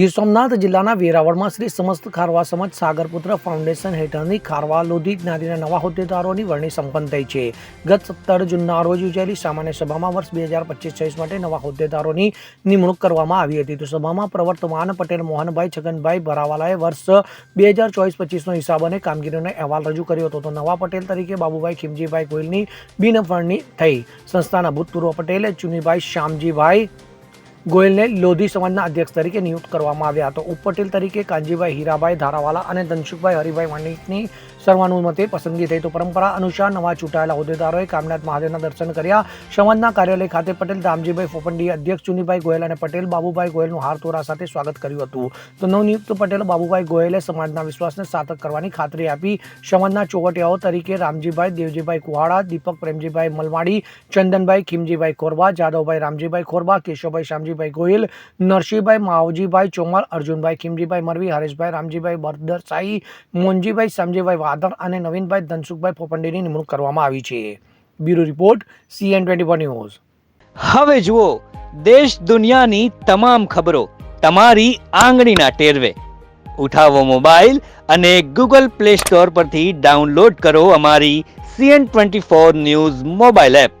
ગીર સોમનાથ જિલ્લાના વેરાવળમાં શ્રી સમસ્ત ખારવા સમાજ સાગરપુત્ર ફાઉન્ડેશન હેઠળની ખારવા લોધી જ્ઞાતિના નવા હોદ્દેદારોની વરણી સંપન્ન થઈ છે. ગત સત્તર જૂનના રોજ યોજાયેલી સામાન્ય સભામાં વર્ષ બે હજાર પચીસ માટે નવા હોદ્દેદારોની નિમણૂક કરવામાં આવી હતી. તો સભામાં પ્રવર્તમાન પટેલ, મોહનભાઈ, છગનભાઈ ભરાવાલાએ વર્ષ બે હજાર ચોવીસ પચીસનો હિસાબ અને કામગીરીનો અહેવાલ રજૂ કર્યો હતો. તો નવા પટેલ તરીકે બાબુભાઈ ખીમજીભાઈ ગોયલની બિનફળની થઈ. સંસ્થાના ભૂતપૂર્વ પટેલ ચુનીભાઈ શ્યામજીભાઈ ગોયલને લોધી સમાજના અધ્યક્ષ તરીકે નિયુક્ત કરવામાં આવ્યા હતો. ઉપપટેલ તરીકે કાંજીભાઈ હીરાભાઈ ધારાવાલા અને ધનસુખભાઈ હરિભાઈ વાણિકની સર્વાનુમતે પસંદગી થઈ. તો પરંપરા અનુસાર નવા ચૂંટાયેલા હોદ્દેદારોએ કામનાથ મહાદેવના દર્શન કર્યા. સમાજના કાર્યાલય ખાતે પટેલ રામજીભાઈ ફોપંડીએ અધ્યક્ષ ચુનીભાઈ ગોયલ અને પટેલ બાબુભાઈ ગોયલનું હારતોરા સાથે સ્વાગત કર્યું હતું. તો નવનિયુક્ત પટેલ બાબુભાઈ ગોયલે સમાજના વિશ્વાસને સાર્થક કરવાની ખાતરી આપી. સમાજના ચોવટિયાઓ તરીકે રામજીભાઈ, દેવજીભાઈ કુહાડા, દીપક પ્રેમજીભાઈ મલવાડી, ચંદનભાઈ ખીમજીભાઈ ખોરબા જાદવભાઈ રામજીભાઈ ખોરબા, કેશવભાઈ શ્યામજીભાઈ ગોહિલ નરસિંહભાઈ માવજીભાઈ ચોમર અર્જુનભાઈ ખીમજીભાઈ મરવી, હરેશભાઈ રામજીભાઈ બરદરસાઈ, મોનજીભાઈ શ્યામજીભાઈ વાદળ અને નવીનભાઈ ધનસુખભાઈ પોપંડીની નિમણૂક કરવામાં આવી છે. Bureau report, CN twenty news. હવે જુઓ, દેશ દુનિયાની તમામ ખબરો તમારી આંગળીના ટેરવે. ઉઠાવો મોબાઈલ અને ગૂગલ પ્લે સ્ટોર પરથી ડાઉનલોડ કરો અમારી CN twenty four news mobile app.